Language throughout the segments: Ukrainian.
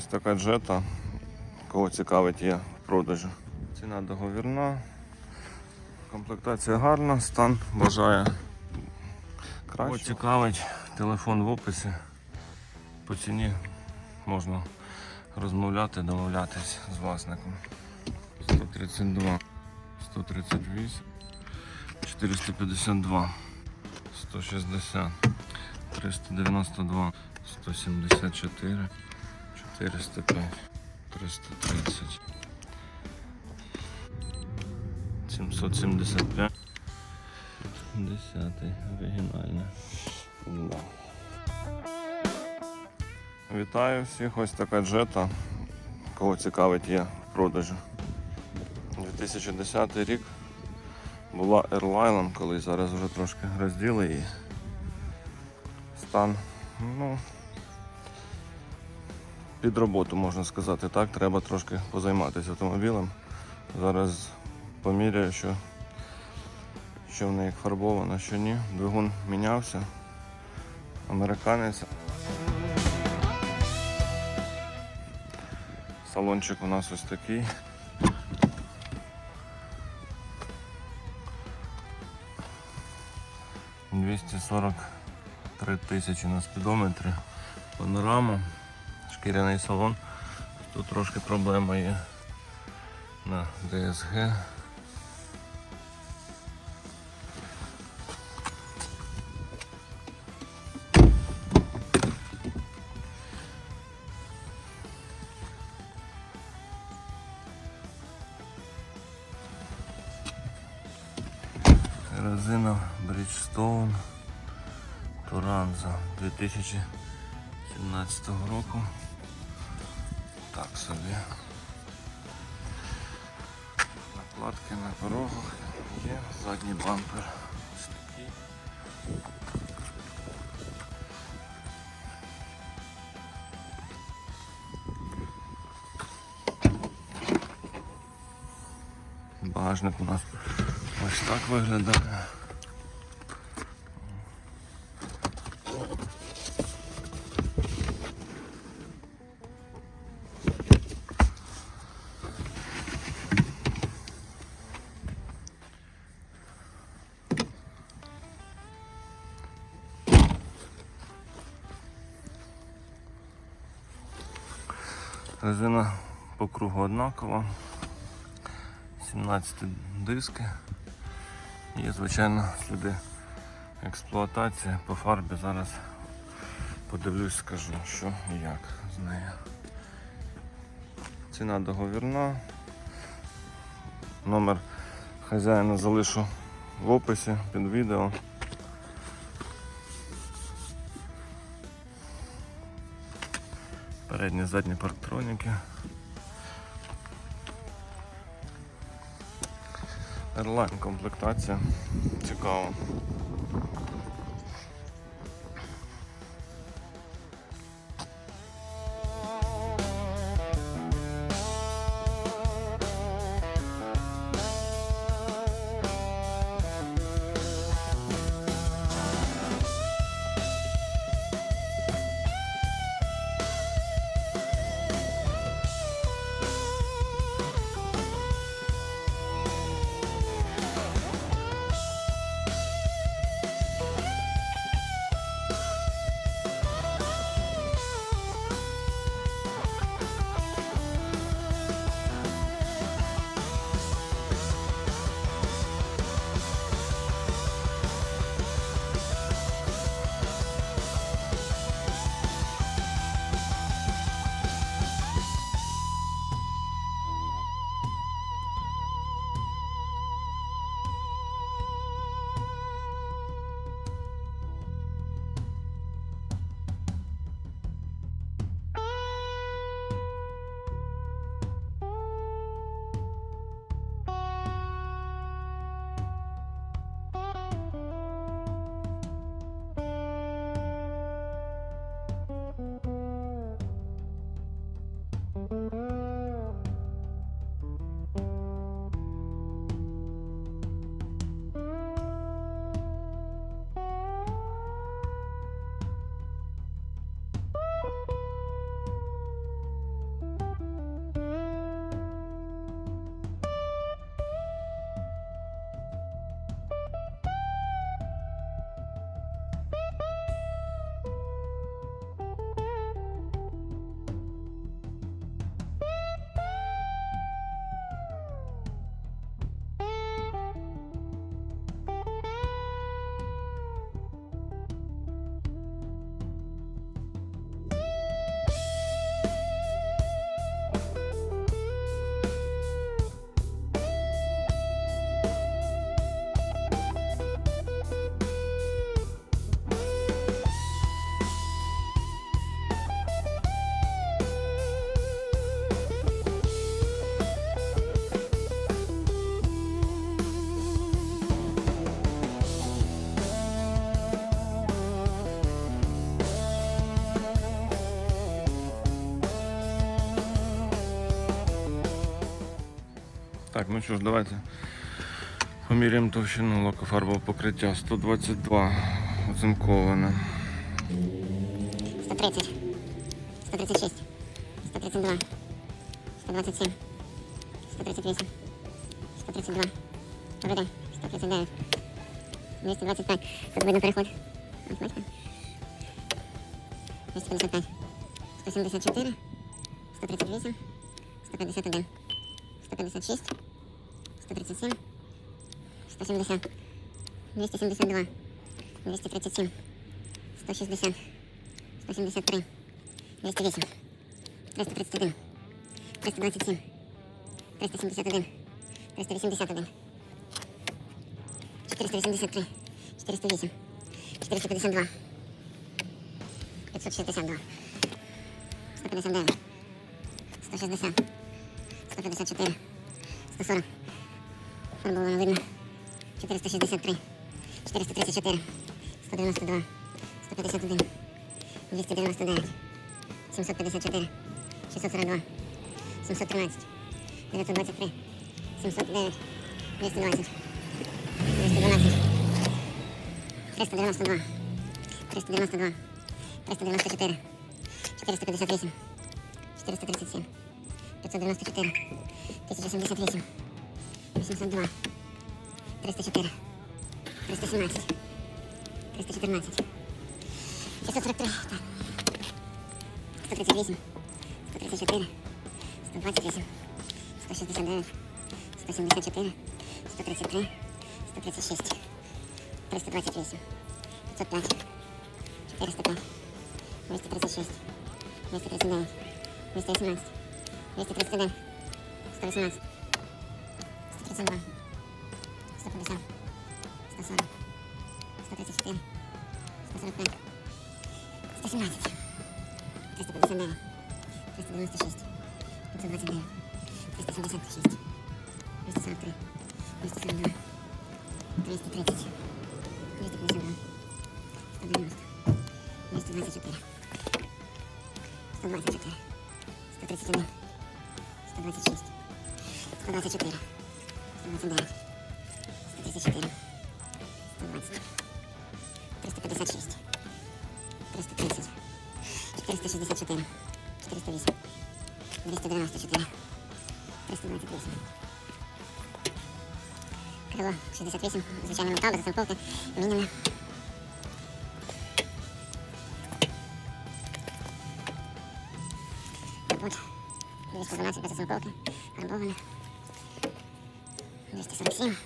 Ось така джета. Кого цікавить є в продажу. Ціна договірна. Комплектація гарна, стан бажає краще. Кого цікавить, телефон в описі. По ціні можна розмовляти, домовлятись з власником. 132, 138, 452, 160, 392, 174, 405, 330, 775, 10 оригінальне. Да. Вітаю всіх, ось така джета. Кого цікавить є в продажу. 2010 рік була Airline, коли зараз вже трошки розділи її. Стан, ну, під роботу можна сказати так, треба трошки позайматися автомобілем. Зараз поміряю, що, що в неї фарбовано, що ні. Двигун мінявся. Американець. Салончик у нас ось такий. Двісті сорок три тисячі на спідометрі. Панорама, шкіряний салон. Тут трошки проблема є на DSG. Резина Bridgestone Туранза 2017 року. Так собі. Накладки на порогах є, задній бампер. Ось такий. Багажник у нас ось так виглядає. Резина по кругу однакова. 17 диски. Є, звичайно, сліди експлуатації по фарбі. Зараз подивлюсь, скажу, що і як з нею. Ціна договірна. Номер хазяїна залишу в описі під відео. Передні задні парктроніки. Airline комплектація. Цікаво. Так, ну що ж, давайте поміряємо товщину лакофарбового покриття. 122 оцинковане. 130, 136, 132, 127, 138, 132, добрий день, 139, 225, тут видно переход. Бачите? 255, 174, 138, 151, 156, 137, 170, 272, 237, 160, 173, 208, 331, 327, 371, 381, 483, 408, 452, 562, 159, 160, 154, 140, фарбовано видно, 463, 434, 192, 151, 299, 754, 642, 713, 923, 709, 220, 212, 392, 392, 394, 458, 437, 594, 1078, 802, 304, 317, 314, 643, так. 138, 134, 128, 169, 174, 133, 136, 328, 505, 405, 236, 239, 218, 239, 118, 132, 150, 140, 134, 145, 117, 359, 396, 529, 376, 243, 242, 230, 252, 190, 224, 124, 131, 126, 124, 129, 134, 120, 356, 330, 464, 408, 294, 328. Крило 68, звичайний метал, без міняне. Капот 212 без оцинковки, фарбоване. 247,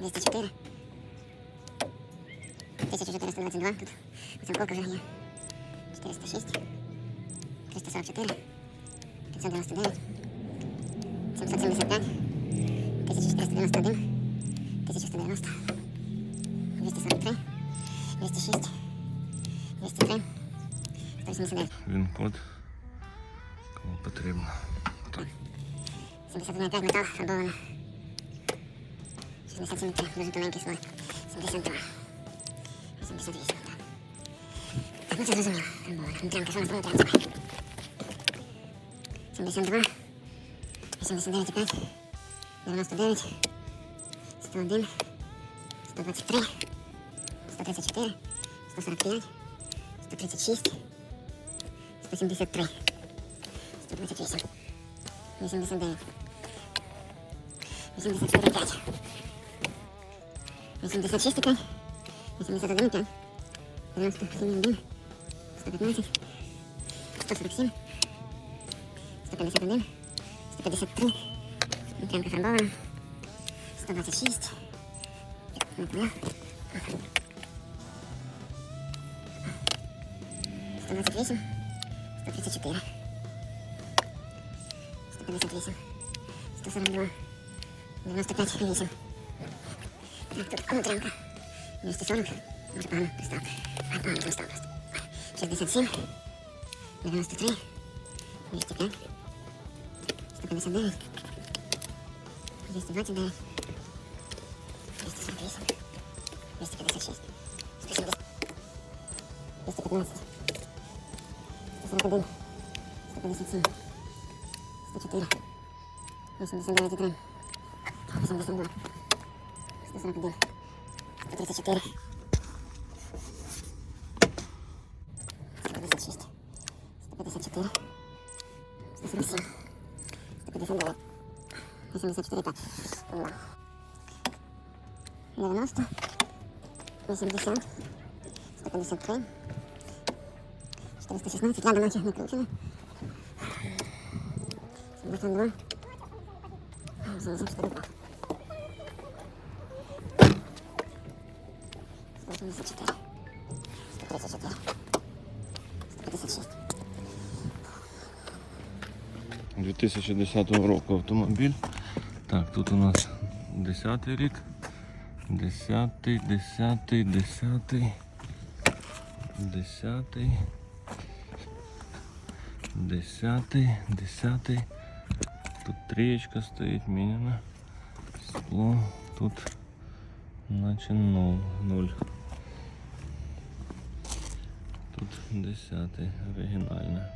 204, 1422, тут оцинковка вже є. 406, 344, 599, 775, 1491, 1190, 243, 206, 203, 189, Він код. Кому потрібно. Так. 71,5 метал фарбовано. 67,3, дуже тоненький слой. 72, 88, так. Так, ну це зрозуміло. Внутрянка, що у нас по внутрянці? 72, 89,5, 99, 101, 123, 134, 145, 136, 173, 128, 89, 86 стакан, 81 пян, 97,1, 115, 147, 151, 153, Нутрянка фарбована, 126, например, 128, 134, 158, 142, 95 весен. Тут внутрянка. 240, може погано пристав. А, погано пристав просто. 67, 93, 205, 159, 229, 248, 256, 170, 215, 141, 157, 104, 89,3, 82, 141, 134, 156, 154, 147, 159, 84, так. 90, 80, 153, 416, рядом наче не кручено. 72, 74, 184, 134, 156. 2010 року автомобіль. Так, тут у нас 10 рік. 10, 10, 10, 10, 10, 10. Тут трієчка стоїть, міняна. Скло. Тут наче 0. 0. Тут 10 оригінальне.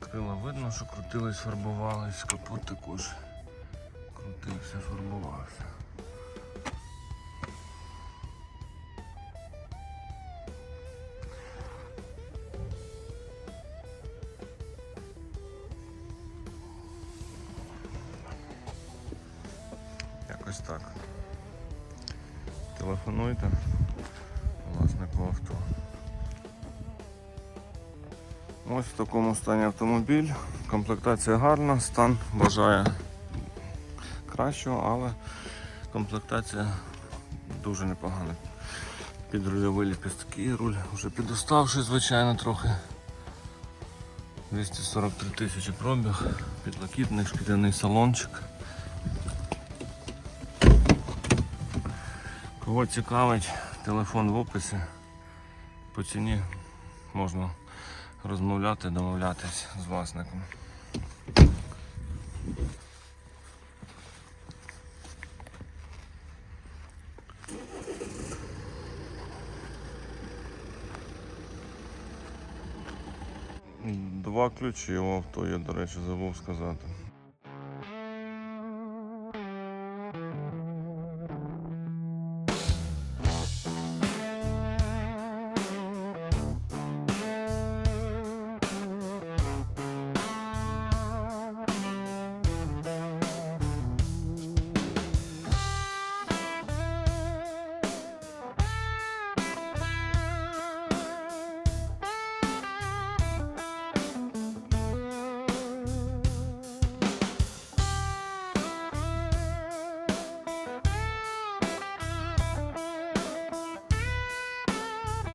Крила видно, що крутились, фарбувались, капот також крутився, фарбувався. Якось так. Телефонуйте власнику авто. Ось в такому стані автомобіль. Комплектація гарна, стан бажає кращого, але комплектація дуже непогана. Підрульові ліпістки, руль вже підоставший, звичайно, трохи. 243 тисячі пробіг, підлокітний шкіряний салончик. Кого цікавить, телефон в описі. По ціні можна розмовляти, домовлятись з власником. Два ключі у авто є, до речі, забув сказати.